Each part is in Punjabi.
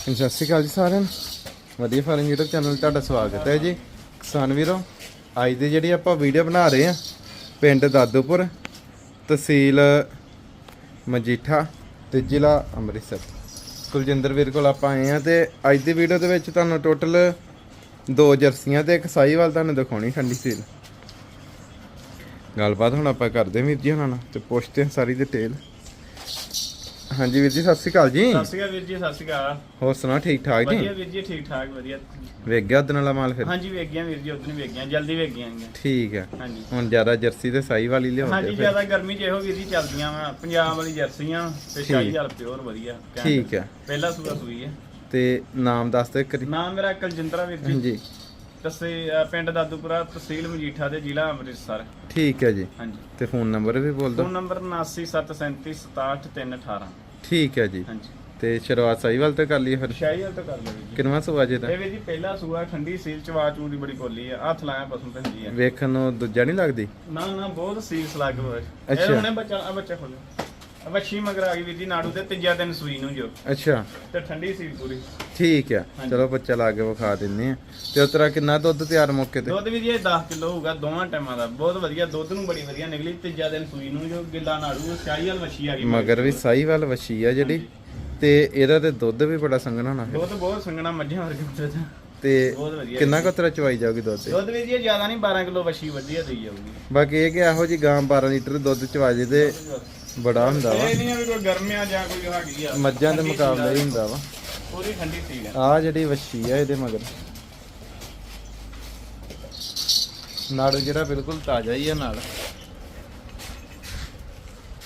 ਸਤਿ ਸ਼੍ਰੀ ਅਕਾਲ ਜੀ ਸਾਰਿਆਂ ਨੂੰ। ਵਧੀਆ ਫਾਰਮ YouTube ਚੈਨਲ 'ਤੇ ਤੁਹਾਡਾ ਸਵਾਗਤ ਹੈ ਜੀ। ਕਿਸਾਨ ਵੀਰੋ, ਅੱਜ ਦੀ ਜਿਹੜੀ ਆਪਾਂ ਵੀਡੀਓ ਬਣਾ ਰਹੇ ਆ ਪਿੰਡ ਦਾਦੂਪੁਰ, ਤਹਿਸੀਲ ਮਜੀਠਾ ਤੇ ਜ਼ਿਲ੍ਹਾ ਅੰਮ੍ਰਿਤਸਰ। ਕੁਲਜਿੰਦਰ ਵੀਰ ਕੋਲ ਆਪਾਂ ਆਏ ਆ ਤੇ ਅੱਜ ਦੀ ਵੀਡੀਓ ਦੇ ਵਿੱਚ ਤੁਹਾਨੂੰ ਟੋਟਲ ਦੋ ਜਰਸੀਆਂ ਤੇ ਇੱਕ ਸਾਈਵਾਲ ਤੁਹਾਨੂੰ ਦਿਖਾਉਣੀ ਠੰਡੀ ਸੀਲ ਗੱਲਬਾਤ ਹੁਣ ਆਪਾਂ ਕਰਦੇ ਹਾਂ ਵੀਰ ਜੀ ਹੁਣਾਂ ਨਾਲ ਤੇ ਪੁੱਛਦੇ ਹਾਂ ਸਾਰੀ ਡਿਟੇਲ ਹਾਂਜੀ ਵੀਰ ਜੀ ਸਤਿ ਸ਼੍ਰੀ ਅਕਾਲ ਜੀ। ਸਤਿ ਸ਼੍ਰੀ ਅਕਾਲ ਵੀਰ ਜੀ ਸਤਿ ਸ਼੍ਰੀ ਅਕਾਲ। ਹੋਰ ਸੁਣਾ ਠੀਕ ਠਾਕ ਜੀ? ਵਧੀਆ ਵੀਰ ਜੀ ਠੀਕ ਠਾਕ ਵਧੀਆ। ਵੇਖ ਗਿਆ ਉਦਣ ਵਾਲਾ ਮਾਲ ਫਿਰ? ਹਾਂਜੀ ਵੇਖ ਗਿਆ ਵੀਰ ਜੀ ਉਦੋਂ ਵੇਖ ਗਿਆ ਜਲਦੀ ਵੇਖ ਗਿਆ ਠੀਕ ਹੈ। ਹਾਂਜੀ। ਹੁਣ ਜ਼ਿਆਦਾ ਜਰਸੀ ਤੇ ਸਾਈ ਵਾਲੀ ਹਾਂਜੀ ਲਿਆਉਂਦੇ ਫਿਰ। ਜ਼ਿਆਦਾ ਗਰਮੀ ਚ ਇਹੋ ਵੀਰ ਜੀ ਚੱਲਦੀਆਂ ਵਾ ਪੰਜਾਬ ਵਾਲੀ ਜਰਸੀਆਂ ਤੇ ਠੀਕ। ਸ਼ਾਹੀ ਹਾਲ ਪਿਓਰ ਵਧੀਆ ਘੈਂਟ। ਠੀਕ ਹੈ। ਪਹਿਲਾ ਸੂਆ ਸੂਈ ਹੈ। ਤੇ ਨਾਮ ਦੱਸ ਦਿਓ ਇੱਕ ਵਾਰੀ। ਨਾਮ ਮੇਰਾ ਕਲਜਿੰਦਰਾ ਵੀਰ ਜੀ। ਹਾਂਜੀ। ਤਸੇ ਪਿੰਡ ਦਾਦੂਪੁਰਾ ਤਹਿਸੀਲ ਮਜੀਠਾ ਤੇ ਜ਼ਿਲ੍ਹਾ ਅੰਮ੍ਰਿਤਸਰ। ਠੀਕ ਹੈ ਜੀ। ਹਾਂਜੀ। ਤੇ ਫੋਨ ਨੰਬਰ ਵੀ ਬੋਲ ਫੋਨ ਦਿਓ ਨੰਬਰ 7973376318 ਠੀਕ ਹੈ ਜੀ। ਹਾਂਜੀ। ਤੇ ਸ਼ੁਰੂਆਤ ਸਾਈ ਵਾਲ ਤੇ ਕਰ ਲਈਏ ਫਿਰ? ਸ਼ਾਹੀ ਹਾਲ ਤੋਂ ਕਰ ਲਓ ਵੀਰ ਜੀ। ਕਿੰਨਵਾਂ ਸੂਆ ਜੇ ਦਾ ਇਹ ਵੀਰ ਜੀ ਪਹਿਲਾ ਸੂਆ ਠੰਡੀ ਸੀਲ ਚਵਾ ਚੂ ਦੀ ਬੜੀ ਕੋਲੀ ਆ। ਹੱਥ ਲਾਇਆ ਪਸੂ ਪੈਂਦੀ ਆ ਵੇਖਣ ਨੂੰ ਦੂਜਾ ਨਹੀਂ ਲੱਗਦੀ? ਨਾ ਨਾ ਬਹੁਤ ਸੀਰੀਅਸ ਲੱਗ ਹੋਇਆ ਅੱਛਾ। ਇਹ ਹੁਣੇ ਬੱਚਾ ਆ ਬੱਚਾ ਖੋਲੋ ਆ ਬੱਚੀ ਮਗਰ ਆ ਗਈ ਵੀਰ ਜੀ ਨਾੜੂ ਤੇ ਤੀਜਾ ਦਿਨ ਸੂਈ ਨੂੰ ਜੋ। ਅੱਛਾ। ਤੇ ਠੰਡੀ ਸੀ ਪੂਰੀ। ਠੀਕ ਹਾਂਜੀ। ਚਲੋ ਬੱਚਾ ਲਾ ਕੇ ਵਿਖਾ ਦਿੰਨੇ ਆ। ਤੇ ਉਤਰਾ ਕਿੰਨਾ ਦੁੱਧ ਤਿਆਰ ਮੌਕੇ ਤੇ? ਦੁੱਧ ਵੀ ਜੀ ਇਹ 10 ਕਿਲੋ ਹੋਊਗਾ ਦੋਵਾਂ ਟਾਈਮਾਂ ਦਾ। ਬਹੁਤ ਵਧੀਆ ਦੁੱਧ ਨੂੰ ਬੜੀ ਵਧੀਆ ਨਿਕਲੀ ਤੀਜਾ ਦਿਨ ਸੂਈ ਨੂੰ ਜੋ ਗਿੱਲਾ ਨਾੜੂ ਸ਼ਾਹੀ ਵਾਲ ਮੱਛੀ ਆ ਗਈ। ਮਗਰ ਵੀ ਸਾਈ ਵਾਲ ਵਛੀ ਆ ਜਿਹੜੀ। ਤੇ ਇਹਦਾ ਤੇ ਦੁੱਧ ਵੀ ਬੜਾ ਸੰਘਣਾ ਹੋਣਾ ਦੁੱਧ ਬਹੁਤ ਸੰਗਣਾ ਮੱਝਾਂ ਵਰਗੇ ਦੁੱਧ ਤੇ ਕਿੰਨਾ ਕੁ ਤਰਾ ਚਵਾਈ ਜਾਊਗੀ ਦੁੱਧ? ਦੁੱਧ ਵੀ ਜੀ ਜ਼ਿਆਦਾ ਨਹੀਂ 12 ਕਿਲੋ ਮੱਛੀ ਵਧੀਆ ਦੇਈ ਜਾਊਗੀ। ਬਾਕੀ ਇਹ ਕਿ ਇਹੋ ਜੀ ਗਾਂ 12 ਲੀਟਰ ਦੁੱਧ ਚਵਾ ਜੇ ਤੇ ਬੜਾ ਹੁੰਦਾ ਵਾ। ਇਹ ਨਹੀਂ ਆ ਵੀ ਕੋਈ ਗਰਮਿਆ ਜਾਂ ਕੋਈ ਹੈਗੀ ਆ। ਮੱਝਾਂ ਦੇ ਠੰਡੀ ਮੁਕਾਬਲੇ ਹੀ ਸੀਲ ਹੁੰਦਾ ਵਾ। ਆ, ਪੂਰੀ ਠੰਡੀ ਸੀ ਆ। ਆ ਜਿਹੜੀ ਵੱਛੀ ਆ ਇਹਦੇ ਮਗਰ। ਨਾੜੂ ਜਿਹੜਾ ਬਿਲਕੁਲ ਤਾਜ਼ਾ ਹੀ ਆ ਨਾਲ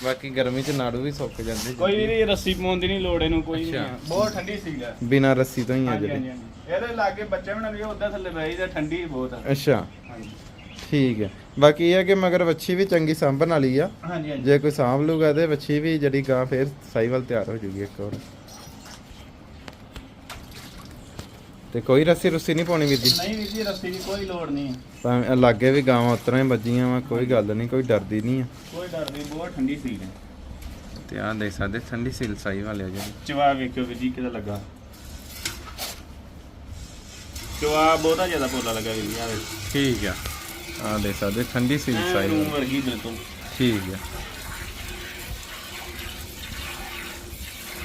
ਬਾਕੀ ਗਰਮੀ ਚ ਨਾੜੂ ਵੀ ਸੁੱਕ ਜਾਂਦੇ ਕੋਈ ਵੀ ਰੱਸੀ ਪਾਉਣ ਦੀ ਨਹੀਂ ਲੋੜ ਇਹਨੂੰ ਕੋਈ ਨਹੀਂ। ਆ। ਬਹੁਤ ਠੰਡੀ ਸੀ ਆ। ਬਿਨਾ ਰੱਸੀ ਤੋਂ ਹੀ ਆ ਹਾਂਜੀ, ਜਿਹੜੇ। ਹਾਂਜੀ, ਹਾਂਜੀ। ਇਹਦੇ ਲਾਗੇ ਬੱਚੇ ਬਣਾ ਲਈਏ ਉਦਾਂ ਥੱਲੇ ਬਹਿ ਜਾ ਠੰਡੀ ਬਹੁਤ ਆ। ਅੱਛਾ। ਹਾਂਜੀ। ਠੀਕ ਹੈ। ਬਾਕੀ ਇਹ ਆ ਕਿ ਮਗਰ ਵੱਛੀ ਵੀ ਚੰਗੀ ਸਾਂਭਣ ਵਾਲੀ ਆ। ਹਾਂਜੀ ਹਾਂਜੀ। ਜੇ ਕੋਈ ਸਾਂਭ ਲੂਗਾ ਤੇ ਵੱਛੀ ਵੀ ਜਿਹੜੀ ਗਾਂ ਫੇਰ ਸਾਈਵਲ ਤਿਆਰ ਹੋ ਜੂਗੀ ਇੱਕ ਹੋਰ। ਤੇ ਕੋਈ ਰੱਸੀ ਰੁੱਸੀ ਨਹੀਂ ਪਾਉਣੀ ਵੀਰ ਜੀ? ਨਹੀਂ ਵੀਰ ਜੀ ਰੱਸੀ ਦੀ ਕੋਈ ਲੋੜ ਨਹੀਂ ਹੈ। ਤਾਂ ਲਾਗੇ ਵੀ ਗਾਵਾਂ ਉਤਰਾਂ ਹੀ ਵੱਜੀਆਂ ਵਾ ਕੋਈ ਗੱਲ ਨਹੀਂ ਕੋਈ ਡਰਦੀ ਨਹੀਂ ਆ। ਕੋਈ ਡਰ ਨਹੀਂ ਬਹੁਤ ਠੰਡੀ ਸੀ ਹੈ। ਤੇ ਆਹ ਦੇਖ ਸਕਦੇ ਠੰਡੀ ਸੀਲ ਸਾਈ ਵਾਲੇ ਆ ਜਿਹੜੀ। ਚਵਾ ਵੇਖਿਓ ਵੀਰ ਜੀ ਕਿਦਾਂ ਲੱਗਾ। ਚਵਾ ਬਹੁਤਾ ਜ਼ਿਆਦਾ ਪੋਲਾ ਲੱਗਾ ਵੀਰ ਜੀ ਆ ਵੇਖ। ਠੀਕ ਆ। ਆਹ ਦੇਖ ਸਕਦੇ। ਠੰਡੀ ਸੀਲ ਐਨ ਸਾਈ ਰੂਮ ਵਰਗੀ ਬਿਲਕੁਲ। ਠੀਕ ਆ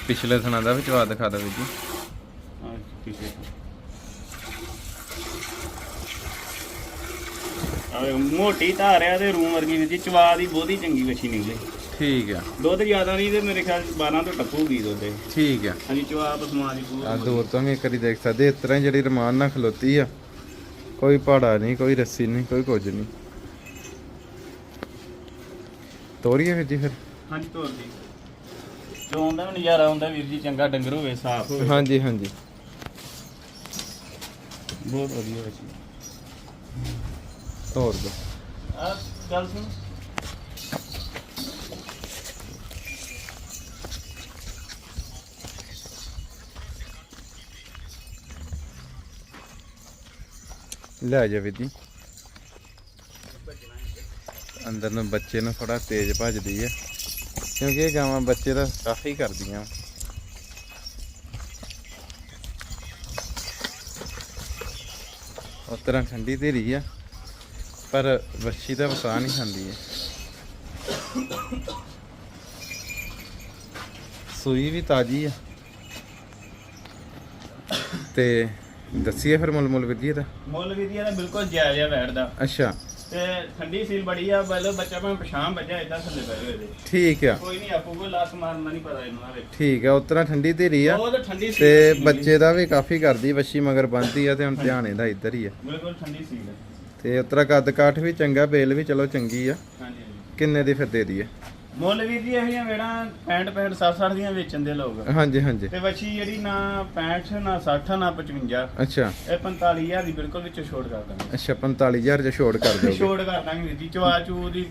ਪਿਛਲੇ ਥਣਾ ਦਾ ਵੀ ਜਵਾਬ ਦਿਖਾ ਦੋ ਵੀਰ ਜੀ। ਹਾਂ ਪਿੱਛੇ ਆ ਵੇਖ, ਮੋਟੀ ਧਾਰ ਆ ਤੇ ਰੂਮ ਵਰਗੀ ਵੀਰ ਜੀ ਚਵਾ ਦੀ ਬਹੁਤੀ ਚੰਗੀ ਵੱਛੀ ਨਿਕਲੀ ਠੀਕ ਆ ਦੁੱਧ ਜ਼ਿਆਦਾ ਨਹੀਂ ਤੇ ਮੇਰੇ ਖਿਆਲ 'ਚ 12 ਤੋਂ ਟੱਪੂਗੀ ਦੁੱਧ। ਠੀਕ ਆ ਹਾਂਜੀ ਚਵਾ ਪਸਮਾ ਦੀ ਆ ਪੂਰੀ ਦੂਰ ਤੋਂ ਵੀ ਇੱਕ ਵਾਰੀ ਦੇਖ ਸਕਦੇ ਇਸ ਤਰ੍ਹਾਂ ਹੀ ਜਿਹੜੀ ਰਮਾਨ ਨਾਲ ਖਲੋਤੀ ਆ। ਕੋਈ ਪਹਾੜਾ ਨਹੀਂ ਕੋਈ ਰੱਸੀ ਨਹੀਂ ਕੋਈ ਕੁਝ ਨਹੀਂ। ਤੋਰੀਏ ਵੀਰ ਜੀ ਫਿਰ। ਹਾਂਜੀ ਤੋਰ ਦੀ। ਚੋਣ ਦਾ ਵੀ ਨਜ਼ਾਰਾ ਆਉਂਦਾ ਵੀਰ ਜੀ ਚੰਗਾ ਡੰਗਰ ਹੋਵੇ ਸਾਫ਼ ਹੋਵੇ। ਹਾਂਜੀ ਹਾਂਜੀ। ਬਹੁਤ ਵਧੀਆ ਵੱਛੀ ਤੋਰ ਦੋ। ਆ ਗੱਲ ਸੁਣ। ਲੈ ਜਾ ਵੀਰ ਜੀ। ਅੰਦਰ ਨੂੰ ਬੱਚੇ ਨੂੰ ਥੋੜਾ ਤੇਜ਼ ਭੱਜਦੀ ਹੈ ਕਿਉਂਕਿ ਇਹ ਗਾਵਾਂ ਬੱਚੇ ਦਾ ਕਾਫੀ ਕਰਦੀਆਂ। ਉਸ ਤਰ੍ਹਾਂ ਠੰਡੀ ਧੀਰੀ ਆ, ਪਰ ਵੱਛੀ ਦਾ ਵਸਾ ਨਹੀਂ ਖਾਂਦੀ ਹੈ ਸੂਈ ਵੀ ਤਾਜੀ ਆ। ਤੇ ਦੱਸੀਏ ਫਿਰ ਮੁੱਲ ਮੁੱਲ ਵਿਧੀ ਦਾ ਮੁੱਲ ਵੀ ਦੀ ਇਹਦਾ ਬਿਲਕੁਲ ਜਾਇਜ਼ ਆ ਬੈਠਦਾ ਅੱਛਾ। ਤੇ ਠੰਡੀ ਸੀਲ ਬੜੀ ਆ ਬਲੋ ਬੱਚਾ ਭਾਵੇਂ ਪਛਾਣ ਬੱਜਾ ਇਦਾਂ ਥੱਲੇ ਬਹਿ ਜਾਵੇ ਇਹਦੇ। ਠੀਕ ਆ। ਕੋਈ ਨਹੀਂ ਆਪੂ ਕੋਈ ਲਾਸ ਮਾਰਨਾ ਨਹੀਂ ਪਤਾ ਇਹਨੂੰ ਵੇਖ ਠੀਕ ਆ ਉਤਰਾ ਠੰਡੀ ਧੀਰੀ ਆ। ਬਹੁਤ ਠੰਡੀ ਸੀਲ ਤੇ। ਬੱਚੇ ਦਾ ਵੀ ਕਾਫੀ ਕਰਦੀ ਵੱਛੀ ਮਗਰ ਬੰਦੀ ਆ ਤੇ ਹੁਣ ਧਿਆਨ ਇਹਦਾ ਇੱਧਰ ਹੀ ਆ। ਬਿਲਕੁਲ ਠੰਡੀ ਸੀਲ ਤੇ ਉਤਰਾ ਕੱਦ ਕਾਠ ਵੀ ਚੰਗਾ ਬੇਲ ਵੀ ਚਲੋ ਚੰਗੀ ਆ। ਹਾਂਜੀ। ਕਿੰਨੇ ਦੀ ਫਿਰ ਦੇ ਦਈਏ? ਮੁੱਲ ਵੀ ਦੀ ਇਹ ਵੇੜਾ 65 65 60 60 ਦੀਆਂ ਵੇਚਣ ਦੇ ਲੋਕ। ਹਾਂਜੀ ਹਾਂਜੀ। ਤੇ ਵੱਛੀ ਜਿਹੜੀ ਨਾ 65 ਨਾ 60 ਨਾ 55 ਅੱਛਾ। ਇਹ 45000 ਦੀ ਬਿਲਕੁਲ ਵਿੱਚੋਂ ਛੋੜ ਕਰ ਦਾਂਗੇ। ਅੱਛਾ 45000 ਚ ਛੋੜ ਕਰ ਦਿਓਗੇ ਛੋੜ ਕਰ ਦਾਂਗੇ ਜੀ ਚਵਾ ਚੂ ਦੀ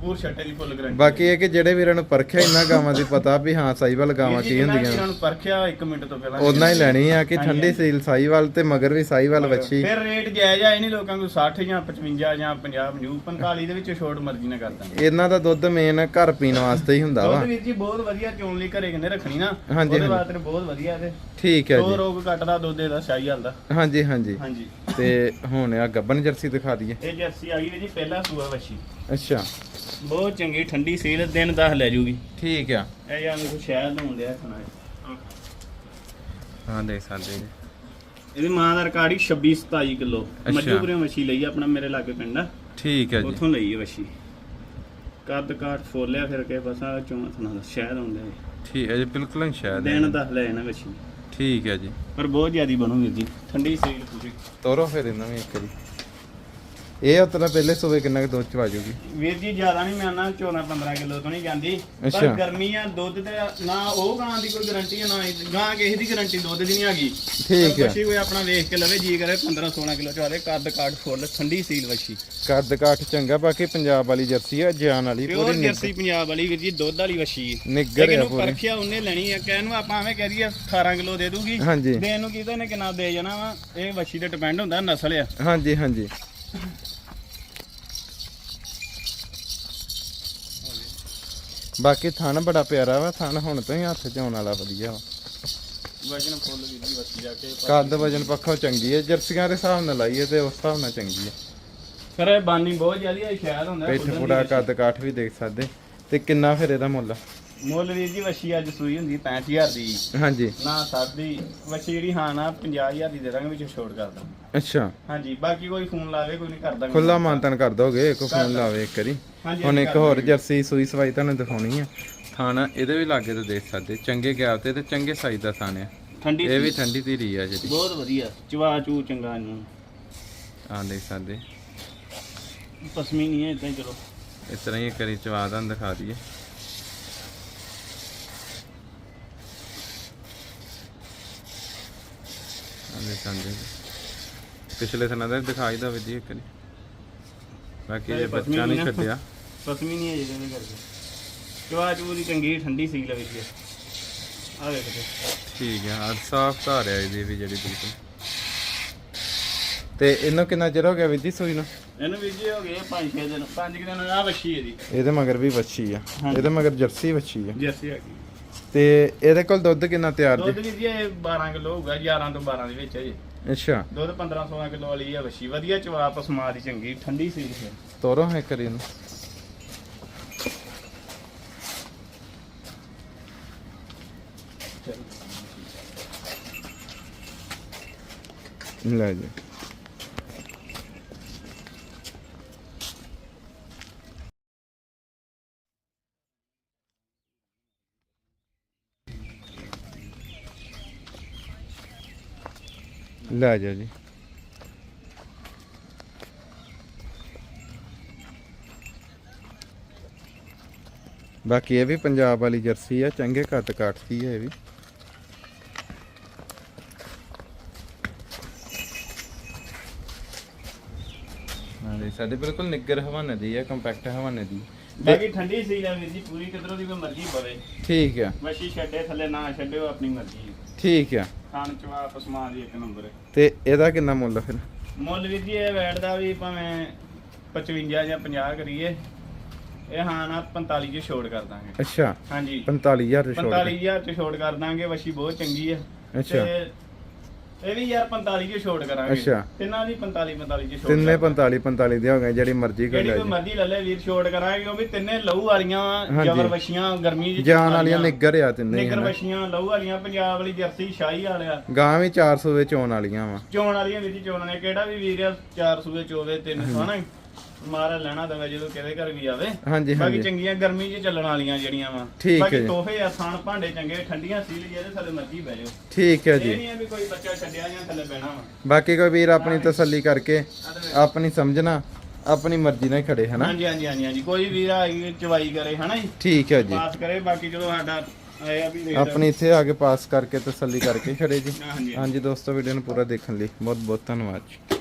ਪੂਰ ਛੱਟੇ ਦੀ ਫੁੱਲ ਗਰੰਟੀ ਬਾਕੀ ਇਹ ਕਿ ਜਿਹੜੇ ਵੀਰਾਂ ਨੂੰ ਪਰਖਿਆ ਇੰਨਾ ਗਾਵਾਂ ਦੀ ਪਤਾ ਵੀ ਹਾਂ ਸਾਈਵਾਲ ਗਾਵਾਂ ਕੀ ਹੁੰਦੀਆਂ। ਇਹਨਾਂ ਨੂੰ ਪਰਖਿਆ 1 ਮਿੰਟ ਤੋਂ ਪਹਿਲਾਂ। ਉਹਨਾਂ ਹੀ ਲੈਣੀ ਆ ਕਿ ਠੰਡੀ ਸੀਲ ਸਾਈਵਾਲ ਤੇ ਮਗਰ ਵੀ ਸਾਈਵਾਲ ਵੱਛੀ। ਫਿਰ ਰੇਟ ਜਾਇਜ਼ ਆ ਇਹ ਨਹੀਂ ਲੋਕਾਂ ਕੋਲ 60 ਜਾਂ 55 ਜਾਂ 50 50 45 ਦੇ ਵਿੱਚ ਛੋਟ ਮਰਜ਼ੀ ਨਾਲ ਕਰ ਦਾਂਗੇ ਇਹਨਾਂ ਦਾ ਦੁੱਧ ਮੇਨ ਘਰ ਪੀਣ ਵਾਸਤੇ ਹੀ ਹੁੰਦਾ ਵਾ। ਦੁੱਧ ਵੀਰ ਜੀ ਬਹੁਤ ਵਧੀਆ ਚੋਣ ਲਈ ਘਰੇ ਕਹਿੰਦੇ ਰੱਖਣੀ ਨਾ। ਹਾਂਜੀ, ਉਹਦੇ ਹਾਂਜੀ। ਵਾਸਤੇ ਬਹੁਤ ਵਧੀਆ ਤੇ ਠੀਕ ਹੈ ਦੋ ਜੀ। ਰੋਗ ਕੱਟਦਾ ਦੁੱਧ ਇਹਦਾ ਸ਼ਾਹੀ ਹਾਲ ਦਾ ਹਾਂਜੀ ਹਾਂਜੀ। ਹਾਂਜੀ। ਤੇ ਹੁਣ ਆ ਗੱਬਨ ਜਰਸੀ ਦਿਖਾ ਦਈਏ। ਇਹ ਜਰਸੀ ਆ ਗਈ ਵੀਰ ਜੀ ਪਹਿਲਾ ਸੂਆ ਵੱਛੀ। ਅੱਛਾ। ਬਹੁਤ ਚੰਗੀ ਠੰਡੀ ਸੀਲ ਦਿਨ 10 ਲੈ ਜੂਗੀ। ਠੀਕ ਆ। ਇਹ ਜਾਂ ਨੂੰ ਸ਼ਹਿਦ ਨੂੰ ਲਿਆ ਸੁਣਾ ਹਾਂ ਦੇਖ ਸਕਦੇ ਜੀ। ਇਹਦੀ ਮਾਂ ਦਾ ਰਿਕਾਰਡ ਹੀ 26 27 ਕਿਲੋ। ਅੱਛਾ। ਮੱਜੂਪੁਰੇ ਮੱਛੀ ਲਈ ਆ, ਆਪਣਾ ਮੇਰੇ ਲਾਗੇ ਪਿੰਡ ਆ। ਠੀਕ ਹੈ ਜੀ। ਉੱਥੋਂ ਲਈ ਹੈ ਵੱਛੀ। ਕੱਦ ਕਾਠ ਫੋਲਿਆ ਫਿਰ ਕੇ ਬਸ ਆ ਚੋਂ ਸੁਣਾ ਦਾ ਸ਼ਹਿਦ ਆਉਂਦਾ ਠੀਕ ਹੈ ਜੀ ਬਿਲਕੁਲ ਸ਼ਾਇਦ ਦਿਨ 10 ਲੈ ਵੱਛੀ। ਠੀਕ ਹੈ ਜੀ। ਪਰ ਬਹੁਤ ਜ਼ਿਆਦੀ ਬਣੂ ਵੀਰ ਜੀ। ਠੰਡੀ ਸੀਲ ਪੂਰੀ। ਤੋਰੋ ਫਿਰ ਇਹਨਾਂ ਵੀ ਇੱਕ ਵਾਰੀ। ਇਹ ਉਤਰਾ ਪਹਿਲੇ ਸੂਵੇ ਕਿੰਨਾ ਕੁ ਦੁੱਧ ਚ ਆ ਜਾਊਗੀ ਵੀਰ ਜੀ ਜ਼ਿਆਦਾ ਨਹੀਂ ਮੈਂ ਨਾ 14 15 ਕਿਲੋ ਤੋਂ ਨਹੀਂ ਜਾਂਦੀ। ਪਰ ਅੱਛਾ। ਗਰਮੀ ਆ ਦੁੱਧ ਤੇ ਨਾ ਉਹ ਗਾਂ ਦੀ ਕੋਈ ਗਾਰੰਟੀ ਆ ਨਾ ਇਹ- ਗਾਂ ਕਿਸੇ ਦੀ ਗਾਰੰਟੀ ਦੁੱਧ ਦੀ ਨਹੀਂ ਹੈਗੀ। ਠੀਕ ਹੈ ਵੱਛੀ ਕੋਈ ਆਪਣਾ ਵੇਖ ਕੇ ਲਵੇ ਜੀ ਕਰੇ 15 16 ਕਿਲੋ ਚਵਾਦੇ ਕੱਦ ਕਾਠ ਫੁੱਲ ਠੰਡੀ ਸੀਲ ਵੱਛੀ। ਕੱਦ ਕਾਠ ਚੰਗਾ ਬਾਕੀ ਪੰਜਾਬ ਵਾਲੀ ਜਰਸੀ ਆ ਜਾਨ ਵਾਲੀ ਪਿਓਰ ਪੂਰੀ ਜਰਸੀ ਪੰਜਾਬ ਵਾਲੀ ਵੀਰ ਜੀ ਦੁੱਧ ਵਾਲੀ ਵੱਛੀ। ਨਿੱਗਰ ਆ ਲੇਕਿਨ ਉਹ ਪੂਰੀ। ਪਰਖਿਆ ਉਹਨੇ ਲੈਣੀ ਆ ਕਹਿਣ ਨੂੰ ਆਪਾਂ ਐਵੇਂ ਕਹਿ ਦਈਏ 18 ਕਿਲੋ ਦੇ ਦੂਗੀ। ਹਾਂਜੀ। ਦੇਣ ਨੂੰ ਕਿਹਦਾ ਨੇ ਕਿੰਨਾ ਦੇ ਜਾਣਾ ਵਾ ਇਹ ਵੱਛੀ ਤੇ ਡਿਪੈਂਡ ਹੁੰਦਾ ਨਸਲ ਆ। ਹਾਂਜੀ ਹਾਂਜੀ। ਬਾਕੀ ਥਣ ਬੜਾ ਪਿਆਰਾ ਵਾ ਥਣ ਹੁਣ ਤੋਂ ਹੀ ਹੱਥ ਚ ਆਉਣ ਵਾਲਾ ਵਧੀਆ ਵਾ। ਵਜਨ ਫੁੱਲ ਵੀਰ ਜੀ ਵੱਛੀ ਜਾ ਕੇ ਕੱਦ ਵਜਨ ਪੱਖੋਂ ਚੰਗੀ ਹੈ ਜਰਸੀਆਂ ਦੇ ਹਿਸਾਬ ਨਾਲ ਲਾਈਏ ਤੇ ਉਸ ਹਿਸਾਬ ਨਾਲ ਚੰਗੀ ਹੈ ਫਿਰ ਇਹ ਬਾਨੀ ਬਹੁਤ ਜ਼ਿਆਦੀ ਸ਼ਾਇਦ ਹੁੰਦਾ ਪਿੱਠ ਦੀ ਵੱਛੀ। ਕੱਦ ਕਾਠ ਵੀ ਦੇਖ ਸਕਦੇ। ਤੇ ਕਿੰਨਾ ਫਿਰ ਇਹਦਾ ਮੁੱਲ? ਮੁੱਲ ਵੀਰ ਜੀ ਵੱਛੀ ਅੱਜ ਸੂਈ ਹੁੰਦੀ 65000 ਦੀ। ਹਾਂਜੀ। ਨਾ ਸਾਡੀ ਵੱਛੀ ਜਿਹੜੀ ਹਾਂ ਨਾ 50000 ਦੀ ਦੇ ਦਾਂਗੇ ਵਿੱਚ ਛੋਟ ਕਰ ਦਾਂਗੇ। ਅੱਛਾ। ਹਾਂਜੀ ਬਾਕੀ ਕੋਈ ਫੋਨ ਲਾਵੇ ਕੋਈ ਨਹੀਂ ਕਰ ਦਾਂਗੇ ਖੁੱਲਾ ਮਾਨਤਨ ਕਰ ਦੋਗੇ ਇੱਕ ਫੋਨ ਲਾਵੇ ਇੱਕ ਵਾਰੀ। ਹਾਂਜੀ, ਹੁਣ ਇੱਕ ਹੋਰ। ਜਰਸੀ ਸੂਈ ਸਵਾਈ ਤੁਹਾਨੂੰ ਦਿਖਾਉਣੀ ਆ। ਥਾਣਾ ਇਹਦੇ ਵੀ ਲਾਗੇ ਤੇ ਦੇਖ ਸਕਦੇ ਚੰਗੇ ਗੈਪ ਤੇ ਤੇ ਚੰਗੇ ਸਾਈਜ਼ ਦਾ ਥਾਣ ਆ। ਠੰਡੀ ਇਹ ਵੀ ਠੰਡੀ ਧੀਰੀ ਆ ਜਿਹੜੀ। ਬਹੁਤ ਵਧੀਆ। ਚਵਾ ਚੂ ਚੰਗਾ ਇਹਨੂੰ। ਆ ਦੇਖ ਸਕਦੇ। ਪਸਮੀ ਨਹੀਂ ਹੈ ਇਦਾਂ ਚਲੋ। ਇਸ ਤਰ੍ਹਾਂ ਹੀ ਕਰੀ ਚਵਾ ਤੁਹਾਨੂੰ ਦਿਖਾ ਦਈਏ। ਆ ਦੇਖ ਸਕਦੇ ਜੀ। ਪਿਛਲੇ ਸਨਾਂ ਦਾ ਦਿਖਾਈ ਦਾ ਵਧੀਆ ਇੱਕ ਵਾਰੀ। ਬਾਕੀ ਇਹ ਜੇ ਬੱਚਾ ਨਹੀਂ ਨਾ। ਛੱਡਿਆ। ਪਸਮੀ ਨਹੀਂ ਹੈ ਜਿਹਦੇ ਕਰਕੇ। ਚਵਾ ਚੂ ਦੀ ਚੰਗੀ ਠੰਡੀ ਸੀ ਲਵੇ ਜੀ। ਆ ਵੇਖ ਤੇ ਠੀਕ ਹੈ ਅੱਜ ਸਾਫ਼ ਧਾਰ ਹੈ ਇਹਦੀ ਵੀ ਜਿਹੜੀ ਬਿਲਕੁਲ ਤੇ ਇਹਨੂੰ ਕਿੰਨਾ ਚਿਰ ਹੋ ਗਿਆ ਵਿਧੀ ਸੂਈ ਨੂੰ? ਇਹਨੂੰ ਵੀ ਜੀ ਹੋ ਗਏ 5-6 ਦਿਨ। 5 ਦਿਨ ਆ ਵੱਛੀ ਜੀ ਇਹਦੇ ਮਗਰ ਵੀ ਵੱਛੀ ਆ। ਇਹਦੇ ਮਗਰ ਜਰਸੀ ਵੱਛੀ ਆ। ਜਰਸੀ ਆ ਗਈ ਤੇ ਇਹਦੇ ਕੋਲ ਦੁੱਧ ਕਿੰਨਾ ਤਿਆਰ ਦੁੱਧ ਜੀ ਵੀ ਜੀ ਇਹ 12 ਕਿਲੋ ਹੋਊਗਾ 11 ਤੋਂ 12 ਦੇ ਵਿੱਚ ਹੈ ਜੀ। ਅੱਛਾ। ਦੁੱਧ 15-16 ਕਿਲੋ ਵਾਲੀ ਆ ਵੱਛੀ। ਵਧੀਆ ਚਵਾ ਪਸਮਾ ਦੀ ਚੰਗੀ ਠੰਡੀ ਸੀ ਫਿਰ ਤੋਰੋ ਇੱਕ ਵਾਰੀ ਇਹਨੂੰ। ਲੈ ਜੀ। ਲੈ ਜਾ ਜੀ। ਬਾਕੀ ਇਹ ਵੀ ਪੰਜਾਬ ਵਾਲੀ ਜਰਸੀ ਆ ਚੰਗੇ ਘੱਟ ਕਾਟਦੀ ਹੈ ਇਹ ਵੀ। ਹਾਂ ਸਾਡੇ ਬਿਲਕੁਲ ਨਿੱਗਰ ਹਵਾਨੇ ਦੀ ਹੈ ਕੰਪੈਕਟ ਹਵਾਨੇ ਦੀ। ਬਾਕੀ ਠੰਡੀ ਸੀ ਆ ਵੀਰ ਜੀ ਪੂਰੀ ਕਿਧਰੋਂ ਦੀ ਕੋਈ ਮਰਜ਼ੀ ਪਵੇ। ਠੀਕ ਆ। ਵੱਛੀ ਛੱਡੇ ਥੱਲੇ ਨਾ ਛੱਡਿਓ ਆਪਣੀ ਮਰਜ਼ੀ। ਠੀਕ ਆ। ਖਾਣ ਚਵਾ ਪਸਮਾ ਦੀ ਇੱਕ ਨੰਬਰ। ਤੇ ਇਹਦਾ ਕਿੰਨਾ ਮੁੱਲ ਫਿਰ? ਮੁੱਲ ਵੀਰ ਜੀ ਇਹ ਵੈਟ ਦਾ ਵੀ ਭਾਵੇਂ 55 ਜਾਂ 50 ਕਰੀਏ ਇਹ ਹਾਂ ਨਾ 45 ਚ ਛੋੜ ਕਰ ਦਾਂਗੇ। ਅੱਛਾ ਹਾਂਜੀ। 45000 ਦੇ ਛੋੜ 45000 ਚ ਛੋੜ ਕਰ ਦਾਂਗੇ ਵੱਛੀ ਬਹੁਤ ਚੰਗੀ ਹੈ ਅੱਛਾ। ਇਹ ਵੀ ਯਾਰ 45 ਚ ਛੋੜ ਕਰਾਂਗੇ ਅੱਛਾ। ਤਿੰਨਾਂ ਦੀ 45 45 ਚ ਛੋੜ ਤਿੰਨੇ ਕਰ ਦਾਂਗੇ। 45 45 ਦੇ ਹੋ ਗਏ ਜਿਹੜੀ ਮਰਜ਼ੀ ਕਰ ਜਿਹੜੀ ਲੈ ਕੋਈ ਜੀ ਮਰਜ਼ੀ ਲੈ ਲੈ ਵੀਰ ਛੋੜ ਕਰਾਂਗੇ ਉਹ ਵੀ ਤਿੰਨੇ ਲਹੂ ਵਾਲੀਆਂ ਹਾਂਜੀ। ਜਬਰ ਵਛੀਆਂ ਗਰਮੀ ਚ ਜਾਨ ਵਾਲੀਆਂ ਨਿੱਗਰ ਆ ਤਿੰਨੇ ਹੀ ਨਿਗਰ ਹਨਾ। ਵਛੀਆਂ ਲਹੂ ਵਾਲੀਆਂ ਪੰਜਾਬ ਵਾਲੀ ਜਰਸੀ ਸ਼ਾਹੀ ਵਾਲਿਆ ਗਾਂ ਵੀ 400 ਵਿੱਚ ਆਉਣ ਵਾਲੀਆਂ ਵਾ ਚੋਣ ਵਾਲੀਆਂ ਵੀਰ ਜੀ ਚੋਣ ਨੇ ਕਿਹੜਾ ਵੀ ਵੀਰ ਆ 400 ਚੋਵੇ 300 ਹਨਾ ਮਾਰਾ ਲੈਣਾ ਦਵੇ ਜਦੋਂ ਕਿਹਦੇ ਘਰ ਵੀ ਆਵੇ। ਹਾਂਜੀ ਬਾਕੀ ਹਾਂਜੀ। ਚੰਗੀਆਂ ਗਰਮੀ 'ਚ ਚੱਲਣ ਵਾਲੀਆਂ ਜਿਹੜੀਆਂ ਵਾ। ਠੀਕ ਹੈ ਬਾਕੀ ਜੀ। ਤੋਹਫੇ ਆਸਾਨ ਭਾਂਡੇ ਚੰਗੇ ਠੰਡੀਆਂ ਸੀਲ ਜਿਹਦੇ ਥੱਲੇ ਮਰਜ਼ੀ ਬਹਿ ਜਾਓ। ਠੀਕ ਹੈ ਇਹ ਜੀ ਨਹੀਂ ਆ ਵੀ ਕੋਈ ਬੱਚਾ ਛੱਡਿਆ ਜਾਂ ਥੱਲੇ ਬਹਿਣਾ ਵਾ। ਬਾਕੀ ਕੋਈ ਵੀਰ ਆਪਣੀ ਤਸੱਲੀ ਕਰਕੇ। ਆਪਣੀ ਸਮਝਣਾ ਆਪਣੀ ਮਰਜ਼ੀ ਨਾਲ ਹੀ ਖੜੇ ਹਨਾ? ਹਾਂਜੀ ਹਾਂਜੀ ਹਾਂਜੀ ਹਾਂਜੀ। ਕੋਈ ਵੀਰ ਆਈ ਚਵਾਈ ਕਰੇ ਹਨਾ ਜੀ? ਠੀਕ ਹੈ ਜੀ। ਪਾਸ ਕਰੇ ਬਾਕੀ ਚਲੋ ਸਾਡਾ ਇਹ ਆ ਵੀ ਰੇਟ- ਆਪਣੀ ਇੱਥੇ ਆ ਕੇ ਪਾਸ ਕਰਕੇ ਤਸੱਲੀ ਕਰਕੇ ਖੜੇ ਜੀ। ਹਾਂਜੀ ਹਾਂਜੀ। ਦੋਸਤੋ ਵੀਡੀਓ ਨੂੰ ਪੂਰਾ ਦੇਖਣ ਲਈ ਬਹੁਤ ਬਹੁਤ ਧੰਨਵਾਦ ਜੀ।